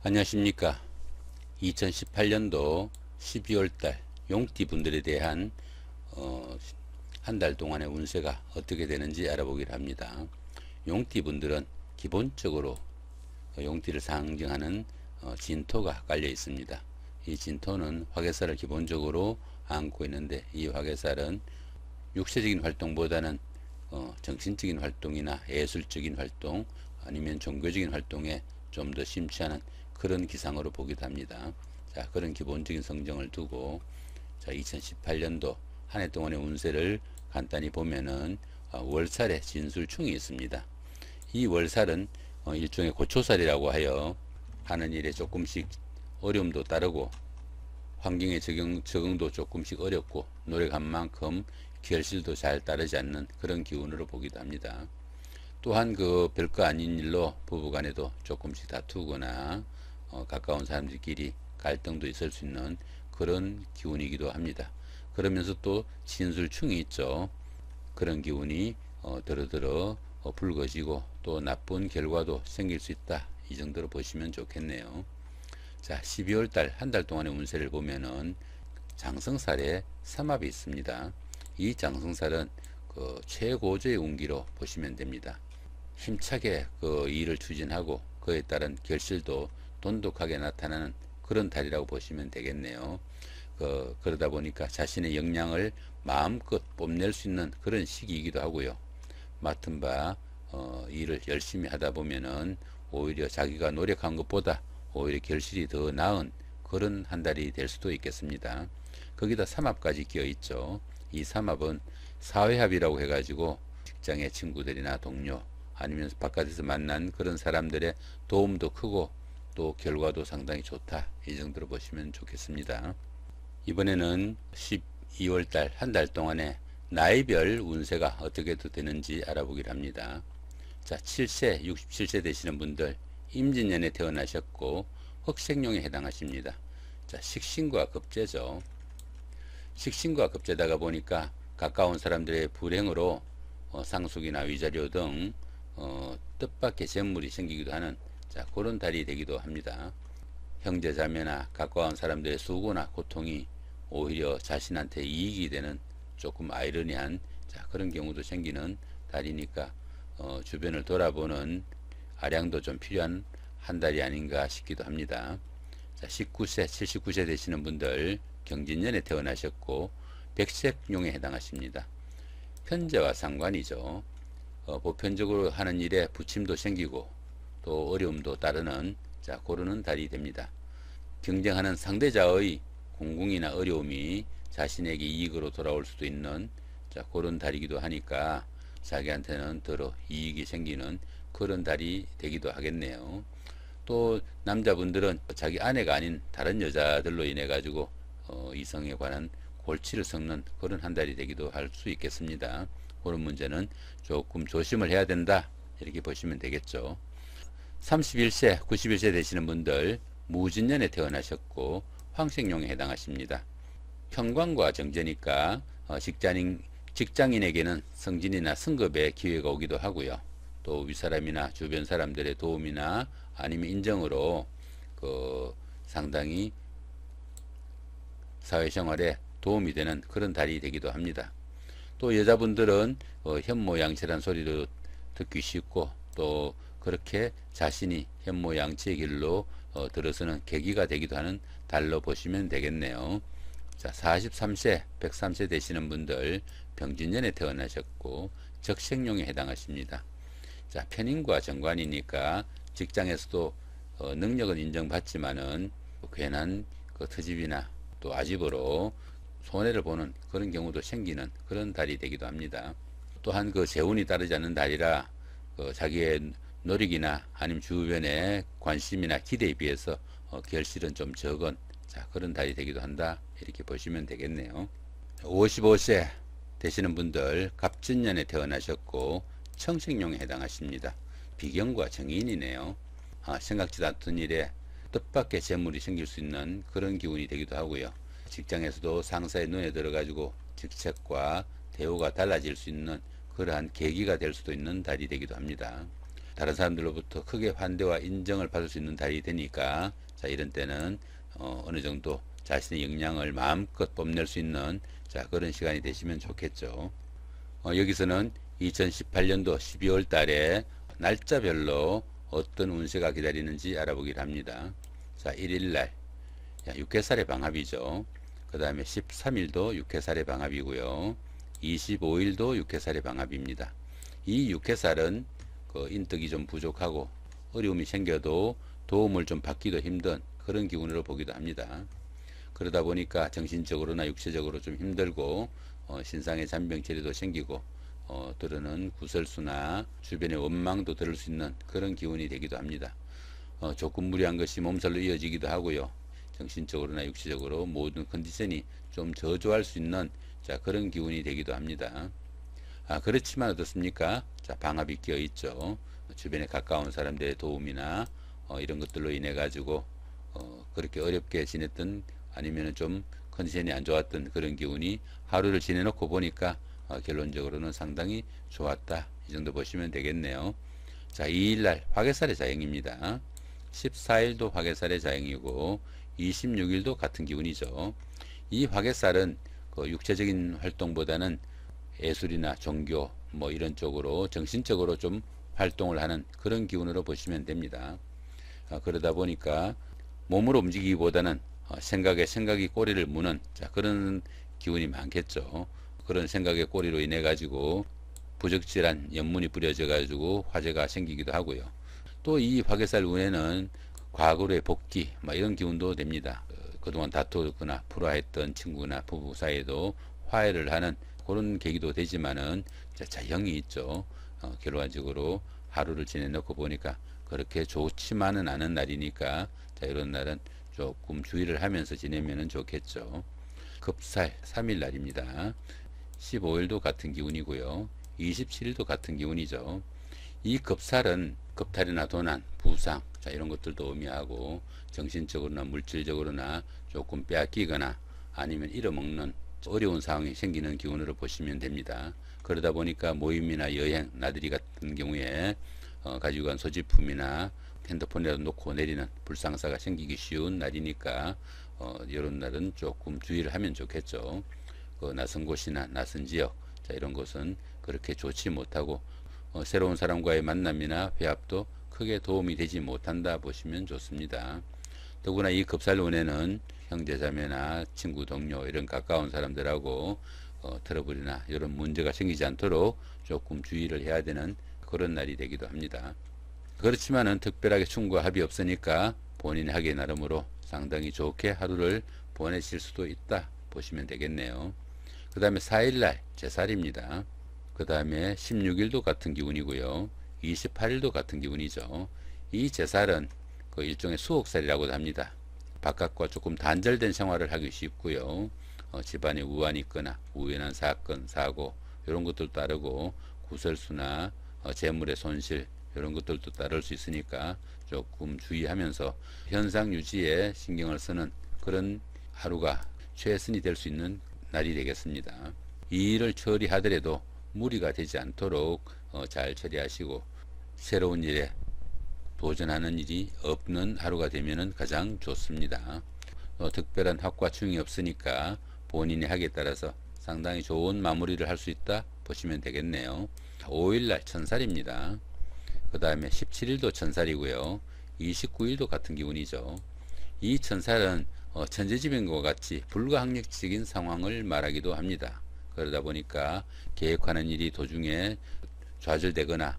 안녕하십니까. 2018년도 12월달 용띠 분들에 대한 어, 한 달 동안의 운세가 어떻게 되는지 알아보기를 합니다. 용띠 분들은 기본적으로 용띠를 상징하는 어, 진토가 깔려 있습니다. 이 진토는 화개살을 기본적으로 안고 있는데 이 화개살은 육체적인 활동보다는 어, 정신적인 활동이나 예술적인 활동 아니면 종교적인 활동에 좀 더 심취하는 그런 기상으로 보기도 합니다. 자, 그런 기본적인 성정을 두고 자, 2018년도 한 해 동안의 운세를 간단히 보면은 어, 월살에 진술충이 있습니다. 이 월살은 어, 일종의 고초살이라고 하여 하는 일에 조금씩 어려움도 따르고 환경의 적용, 적응도 조금씩 어렵고 노력한 만큼 결실도 잘 따르지 않는 그런 기운으로 보기도 합니다. 또한 그 별거 아닌 일로 부부간에도 조금씩 다투거나 어, 가까운 사람들끼리 갈등도 있을 수 있는 그런 기운이기도 합니다. 그러면서 또 진술충이 있죠. 그런 기운이 어, 더러더러 어, 붉어지고 또 나쁜 결과도 생길 수 있다. 이 정도로 보시면 좋겠네요. 자, 12월 달 한 달 동안의 운세를 보면은 장성살에 삼합이 있습니다. 이 장성살은 그 최고조의 운기로 보시면 됩니다. 힘차게 그 일을 추진하고 그에 따른 결실도 돈독하게 나타나는 그런 달이라고 보시면 되겠네요. 그, 그러다 보니까 자신의 역량을 마음껏 뽐낼 수 있는 그런 시기이기도 하고요. 맡은 바 어, 일을 열심히 하다 보면은 오히려 자기가 노력한 것보다 오히려 결실이 더 나은 그런 한 달이 될 수도 있겠습니다. 거기다 삼합까지 끼어 있죠. 이 삼합은 사회합이라고 해가지고 직장의 친구들이나 동료 아니면 바깥에서 만난 그런 사람들의 도움도 크고 또 결과도 상당히 좋다. 이 정도로 보시면 좋겠습니다. 이번에는 12월 달 한 달 동안에 나이별 운세가 어떻게 되는지 알아보기를 합니다. 자, 7세, 67세 되시는 분들 임진년에 태어나셨고 흑색룡에 해당하십니다. 자, 식신과 급제죠. 식신과 급제다가 보니까 가까운 사람들의 불행으로 어, 상속이나 위자료 등 어, 뜻밖의 재물이 생기기도 하는 자, 그런 달이 되기도 합니다. 형제 자매나 가까운 사람들의 수고나 고통이 오히려 자신한테 이익이 되는 조금 아이러니한 자, 그런 경우도 생기는 달이니까 어, 주변을 돌아보는 아량도 좀 필요한 한 달이 아닌가 싶기도 합니다. 자, 19세, 79세 되시는 분들 경진년에 태어나셨고 백색용에 해당하십니다. 현재와 상관이죠. 어, 보편적으로 하는 일에 부침도 생기고 또 어려움도 따르는 자 고르는 달이 됩니다. 경쟁하는 상대자의 공공이나 어려움이 자신에게 이익으로 돌아올 수도 있는 자 그런 달이기도 하니까 자기한테는 더러 이익이 생기는 그런 달이 되기도 하겠네요. 또 남자분들은 자기 아내가 아닌 다른 여자들로 인해 가지고 어, 이성에 관한 골치를 섞는 그런 한 달이 되기도 할 수 있겠습니다. 그런 문제는 조금 조심을 해야 된다 이렇게 보시면 되겠죠. 31세, 91세 되시는 분들 무진년에 태어나셨고 황색용에 해당하십니다. 평관과 정제니까 어, 직장인, 직장인에게는 승진이나 승급의 기회가 오기도 하고요. 또 윗사람이나 주변 사람들의 도움이나 아니면 인정으로 그 상당히 사회생활에 도움이 되는 그런 달이 되기도 합니다. 또 여자분들은 어, 현모양치란 소리도 듣기 쉽고 또 그렇게 자신이 현모양치의 길로 어, 들어서는 계기가 되기도 하는 달로 보시면 되겠네요. 자, 43세, 103세 되시는 분들 병진년에 태어나셨고 적색용에 해당하십니다. 자, 편인과 정관이니까 직장에서도 어, 능력은 인정받지만은 괜한 그 트집이나 또 아집으로 손해를 보는 그런 경우도 생기는 그런 달이 되기도 합니다. 또한 그 재운이 따르지 않는 달이라 그 자기의 노력이나 아니면 주변의 관심이나 기대에 비해서 어, 결실은 좀 적은 자 그런 달이 되기도 한다 이렇게 보시면 되겠네요. 55세 되시는 분들 갑진년에 태어나셨고 청식용에 해당하십니다. 비경과 정인이네요. 아, 생각지도 않던 일에 뜻밖의 재물이 생길 수 있는 그런 기운이 되기도 하고요. 직장에서도 상사의 눈에 들어가지고 직책과 대우가 달라질 수 있는 그러한 계기가 될 수도 있는 달이 되기도 합니다. 다른 사람들로부터 크게 환대와 인정을 받을 수 있는 달이 되니까 자 이런 때는 어, 어느 정도 자신의 역량을 마음껏 뽐낼 수 있는 자 그런 시간이 되시면 좋겠죠. 어, 여기서는 2018년도 12월 달에 날짜별로 어떤 운세가 기다리는지 알아보기를 합니다. 자 1일날 6개살의 방합이죠. 그 다음에 13일도 6개살의 방합이고요. 25일도 6개살의 방합입니다. 이 6개살은 그 인덕이 좀 부족하고 어려움이 생겨도 도움을 좀 받기도 힘든 그런 기운으로 보기도 합니다. 그러다 보니까 정신적으로나 육체적으로 좀 힘들고 어, 신상의 잔병 처리도 생기고 어, 들어는 구설수나 주변의 원망도 들을 수 있는 그런 기운이 되기도 합니다. 어, 조금 무리한 것이 몸살로 이어지기도 하고요. 정신적으로나 육체적으로 모든 컨디션이 좀 저조할 수 있는 자 그런 기운이 되기도 합니다. 아 그렇지만 어떻습니까? 자 방합이 끼어 있죠. 주변에 가까운 사람들의 도움이나 어, 이런 것들로 인해 가지고 어, 그렇게 어렵게 지냈던 아니면은 좀 컨디션이 안 좋았던 그런 기운이 하루를 지내놓고 보니까 어, 결론적으로는 상당히 좋았다 이 정도 보시면 되겠네요. 자 2일날 화개살의 자행입니다. 14일도 화개살의 자행이고 26일도 같은 기운이죠. 이 화개살은 그 육체적인 활동보다는 예술이나 종교 뭐 이런 쪽으로 정신적으로 좀 활동을 하는 그런 기운으로 보시면 됩니다. 아, 그러다 보니까 몸으로 움직이기보다는 어, 생각에 생각이 꼬리를 무는 자, 그런 기운이 많겠죠. 그런 생각의 꼬리로 인해 가지고 부적절한 연문이 뿌려져 가지고 화재가 생기기도 하고요. 또 이 화개살 운에는 과거로의 복귀 뭐 이런 기운도 됩니다. 어, 그동안 다투거나 불화했던 친구나 부부 사이에도 화해를 하는 그런 계기도 되지만은 자형이 있죠. 어, 결과적으로 하루를 지내놓고 보니까 그렇게 좋지만은 않은 날이니까 자 이런 날은 조금 주의를 하면서 지내면 좋겠죠. 급살 3일 날입니다. 15일도 같은 기운이고요. 27일도 같은 기운이죠. 이 급살은 급탈이나 도난, 부상 자 이런 것들도 의미하고 정신적으로나 물질적으로나 조금 빼앗기거나 아니면 잃어먹는 어려운 상황이 생기는 기운으로 보시면 됩니다. 그러다 보니까 모임이나 여행, 나들이 같은 경우에 어, 가지고 간 소지품이나 핸드폰이라도 놓고 내리는 불상사가 생기기 쉬운 날이니까 어, 이런 날은 조금 주의를 하면 좋겠죠. 그 낯선 곳이나 낯선 지역 자 이런 곳은 그렇게 좋지 못하고 어, 새로운 사람과의 만남이나 회합도 크게 도움이 되지 못한다 보시면 좋습니다. 더구나 이 급살운에는 형제자매나 친구 동료 이런 가까운 사람들하고 어, 트러블이나 이런 문제가 생기지 않도록 조금 주의를 해야 되는 그런 날이 되기도 합니다. 그렇지만은 특별하게 충고와 합이 없으니까 본인이 하기 나름으로 상당히 좋게 하루를 보내실 수도 있다 보시면 되겠네요. 그 다음에 4일날 제살입니다. 그 다음에 16일도 같은 기운이고요. 28일도 같은 기운이죠. 이 제살은 그 일종의 수옥살이라고도 합니다. 바깥과 조금 단절된 생활을 하기 쉽고요. 어, 집안에 우환이 있거나 우연한 사건, 사고 이런 것들 따르고 구설수나 어, 재물의 손실 이런 것들도 따를 수 있으니까 조금 주의하면서 현상 유지에 신경을 쓰는 그런 하루가 최선이 될 수 있는 날이 되겠습니다. 이 일을 처리하더라도 무리가 되지 않도록 어, 잘 처리하시고 새로운 일에 도전하는 일이 없는 하루가 되면 가장 좋습니다. 어, 특별한 학과 충이 없으니까 본인이 하기에 따라서 상당히 좋은 마무리를 할 수 있다 보시면 되겠네요. 5일날 천살입니다. 그 다음에 17일도 천살이고요. 29일도 같은 기운이죠. 이 천살은 어, 천재지변과 같이 불가항력적인 상황을 말하기도 합니다. 그러다 보니까 계획하는 일이 도중에 좌절되거나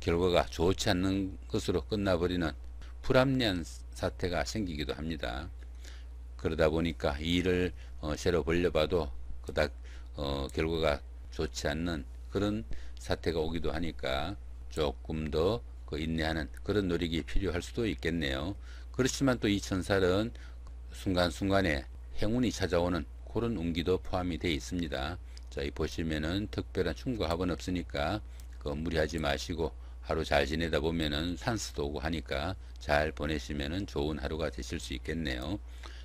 결과가 좋지 않는 것으로 끝나버리는 불합리한 사태가 생기기도 합니다. 그러다 보니까 이 일을 어, 새로 벌려봐도 그닥 어, 결과가 좋지 않는 그런 사태가 오기도 하니까 조금 더 그 인내하는 그런 노력이 필요할 수도 있겠네요. 그렇지만 또 이 천살은 순간순간에 행운이 찾아오는 그런 운기도 포함이 되어 있습니다. 자, 이 보시면은 특별한 충고 합은 없으니까 그 무리하지 마시고 하루 잘 지내다 보면은 산수도 오고 하니까 잘 보내시면은 좋은 하루가 되실 수 있겠네요.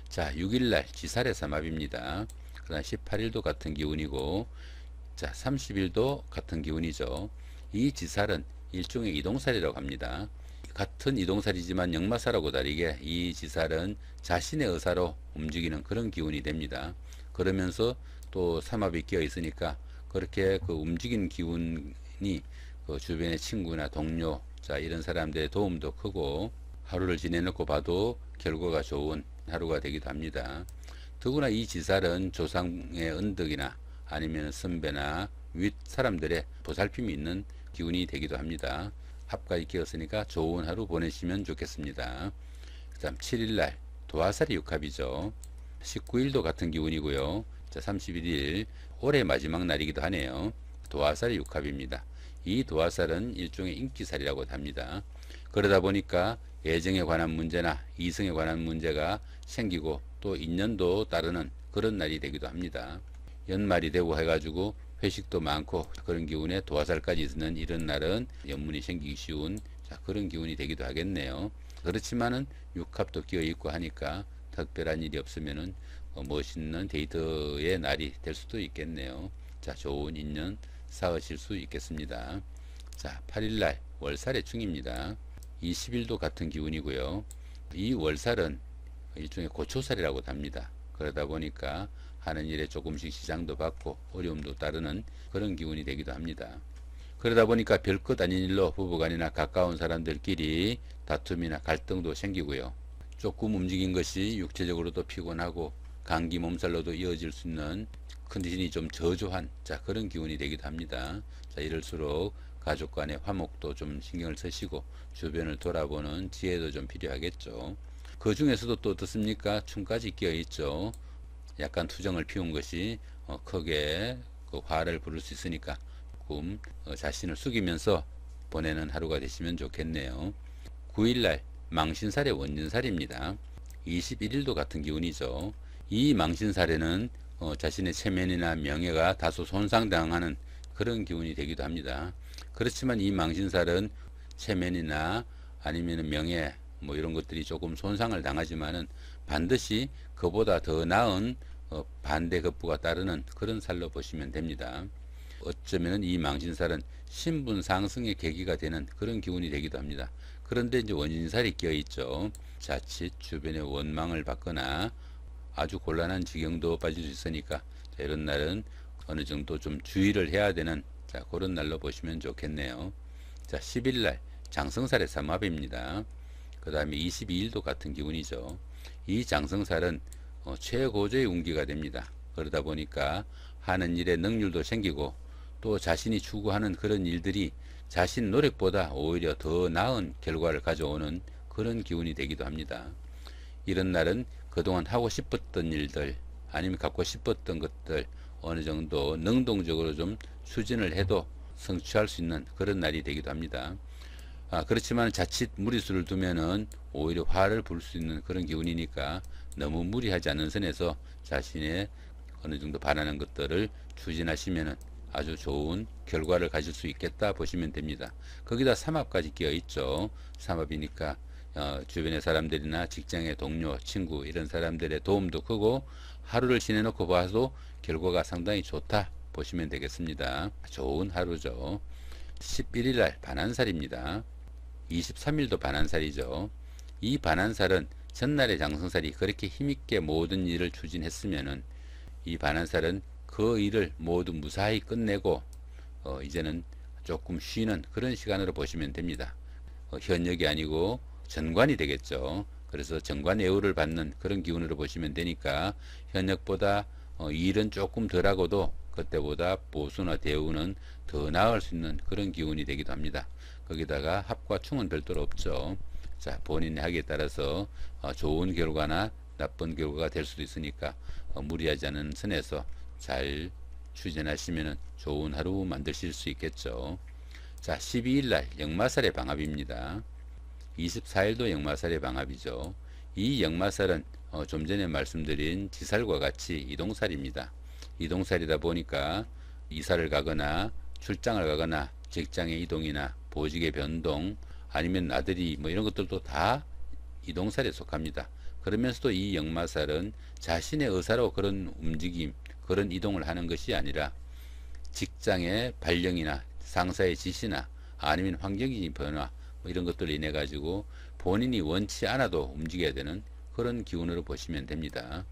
자, 6일날 지살의 삼합입니다. 그 다음 18일도 같은 기운이고, 자, 30일도 같은 기운이죠. 이 지살은 일종의 이동살이라고 합니다. 같은 이동살이지만 역마살하고 다르게 이 지살은 자신의 의사로 움직이는 그런 기운이 됩니다. 그러면서 또 삼합이 끼어 있으니까 그렇게 그 움직이는 기운이 그 주변의 친구나 동료 자 이런 사람들의 도움도 크고 하루를 지내놓고 봐도 결과가 좋은 하루가 되기도 합니다. 더구나 이 지살은 조상의 은덕이나 아니면 선배나 윗 사람들의 보살핌이 있는 기운이 되기도 합니다. 합까지 끼었으니까 좋은 하루 보내시면 좋겠습니다. 그 다음 7일날 도화살이 육합이죠. 19일도 같은 기운이고요. 자 31일 올해 마지막 날이기도 하네요. 도화살이 육합입니다. 이 도화살은 일종의 인기살이라고 합니다. 그러다 보니까 애정에 관한 문제나 이성에 관한 문제가 생기고 또 인연도 따르는 그런 날이 되기도 합니다. 연말이 되고 해가지고 회식도 많고 그런 기운에 도화살까지 있는 이런 날은 연문이 생기기 쉬운 자, 그런 기운이 되기도 하겠네요. 그렇지만은 육합도 끼어 있고 하니까 특별한 일이 없으면은 어, 멋있는 데이트의 날이 될 수도 있겠네요. 자, 좋은 인연 쌓으실 수 있겠습니다. 자, 8일날 월살의 충입니다. 20일도 같은 기운이고요. 이 월살은 일종의 고초살이라고 합니다. 그러다 보니까 하는 일에 조금씩 시장도 받고 어려움도 따르는 그런 기운이 되기도 합니다. 그러다 보니까 별것 아닌 일로 부부간이나 가까운 사람들끼리 다툼이나 갈등도 생기고요. 조금 움직인 것이 육체적으로도 피곤하고 감기 몸살로도 이어질 수 있는 컨디션이 좀 저조한 자 그런 기운이 되기도 합니다. 자 이럴수록 가족 간의 화목도 좀 신경을 쓰시고 주변을 돌아보는 지혜도 좀 필요하겠죠. 그 중에서도 또 어떻습니까? 춤까지 끼어 있죠. 약간 투정을 피운 것이 어, 크게 그 화를 부를 수 있으니까 조금 어, 자신을 숙이면서 보내는 하루가 되시면 좋겠네요. 9일날 망신살의 원진살입니다. 21일도 같은 기운이죠. 이 망신살에는 어, 자신의 체면이나 명예가 다소 손상당하는 그런 기운이 되기도 합니다. 그렇지만 이 망신살은 체면이나 아니면 명예 뭐 이런 것들이 조금 손상을 당하지만은 반드시 그보다 더 나은 어, 반대 급부가 따르는 그런 살로 보시면 됩니다. 어쩌면 이 망신살은 신분 상승의 계기가 되는 그런 기운이 되기도 합니다. 그런데 이제 원인살이 껴 있죠. 자칫 주변에 원망을 받거나 아주 곤란한 지경도 빠질 수 있으니까 이런 날은 어느 정도 좀 주의를 해야 되는 자 그런 날로 보시면 좋겠네요. 자 10일 날 장성살의 삼합입니다. 그 다음에 22일도 같은 기운이죠. 이 장성살은 어, 최고조의 운기가 됩니다. 그러다 보니까 하는 일에 능률도 생기고 또 자신이 추구하는 그런 일들이 자신 노력보다 오히려 더 나은 결과를 가져오는 그런 기운이 되기도 합니다. 이런 날은 그동안 하고 싶었던 일들 아니면 갖고 싶었던 것들 어느 정도 능동적으로 좀 추진을 해도 성취할 수 있는 그런 날이 되기도 합니다. 아, 그렇지만 자칫 무리수를 두면은 오히려 화를 부를 수 있는 그런 기운이니까 너무 무리하지 않는 선에서 자신의 어느 정도 바라는 것들을 추진하시면은 아주 좋은 결과를 가질 수 있겠다 보시면 됩니다. 거기다 삼합까지 끼어 있죠. 삼합이니까 어, 주변의 사람들이나 직장의 동료, 친구 이런 사람들의 도움도 크고 하루를 지내놓고 봐도 결과가 상당히 좋다 보시면 되겠습니다. 좋은 하루죠. 11일날 반한살입니다. 23일도 반한살이죠. 이 반한살은 전날의 장성살이 그렇게 힘있게 모든 일을 추진했으면은 이 반한살은 그 일을 모두 무사히 끝내고 어, 이제는 조금 쉬는 그런 시간으로 보시면 됩니다. 어, 현역이 아니고 전관이 되겠죠. 그래서 전관 예우를 받는 그런 기운으로 보시면 되니까 현역보다 어, 일은 조금 덜하고도 그때보다 보수나 대우는 더 나을 수 있는 그런 기운이 되기도 합니다. 거기다가 합과 충은 별도로 없죠. 자, 본인의 하기에 따라서 어, 좋은 결과나 나쁜 결과가 될 수도 있으니까 어, 무리하지 않은 선에서 잘 추진하시면 좋은 하루 만드실 수 있겠죠. 자, 12일 날 역마살의 방합입니다. 24일도 역마살의 방합이죠. 이 역마살은 어, 좀 전에 말씀드린 지살과 같이 이동살입니다. 이동살이다 보니까 이사를 가거나 출장을 가거나 직장의 이동이나 보직의 변동 아니면 나들이 뭐 이런 것들도 다 이동살에 속합니다. 그러면서도 이 역마살은 자신의 의사로 그런 움직임, 그런 이동을 하는 것이 아니라 직장의 발령이나 상사의 지시나 아니면 환경적인 변화 뭐 이런 것들로 인해 가지고 본인이 원치 않아도 움직여야 되는 그런 기운으로 보시면 됩니다.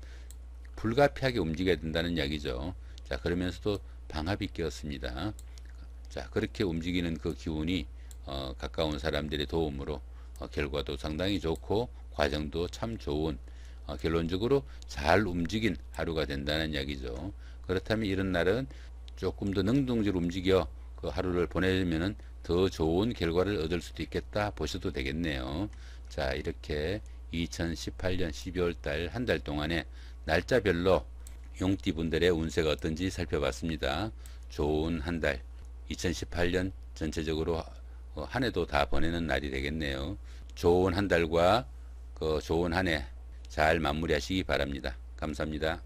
불가피하게 움직여야 된다는 이야기죠. 자 그러면서도 방합이 끼었습니다. 자 그렇게 움직이는 그 기운이 어, 가까운 사람들의 도움으로 어, 결과도 상당히 좋고 과정도 참 좋은 어, 결론적으로 잘 움직인 하루가 된다는 이야기죠. 그렇다면 이런 날은 조금 더 능동적으로 움직여 그 하루를 보내면은 더 좋은 결과를 얻을 수도 있겠다 보셔도 되겠네요. 자 이렇게 2018년 12월 달 한 달 동안에 날짜별로 용띠분들의 운세가 어떤지 살펴봤습니다. 좋은 한 달, 2018년 전체적으로 어, 한 해도 다 보내는 날이 되겠네요. 좋은 한 달과 그 좋은 한 해 잘 마무리하시기 바랍니다. 감사합니다.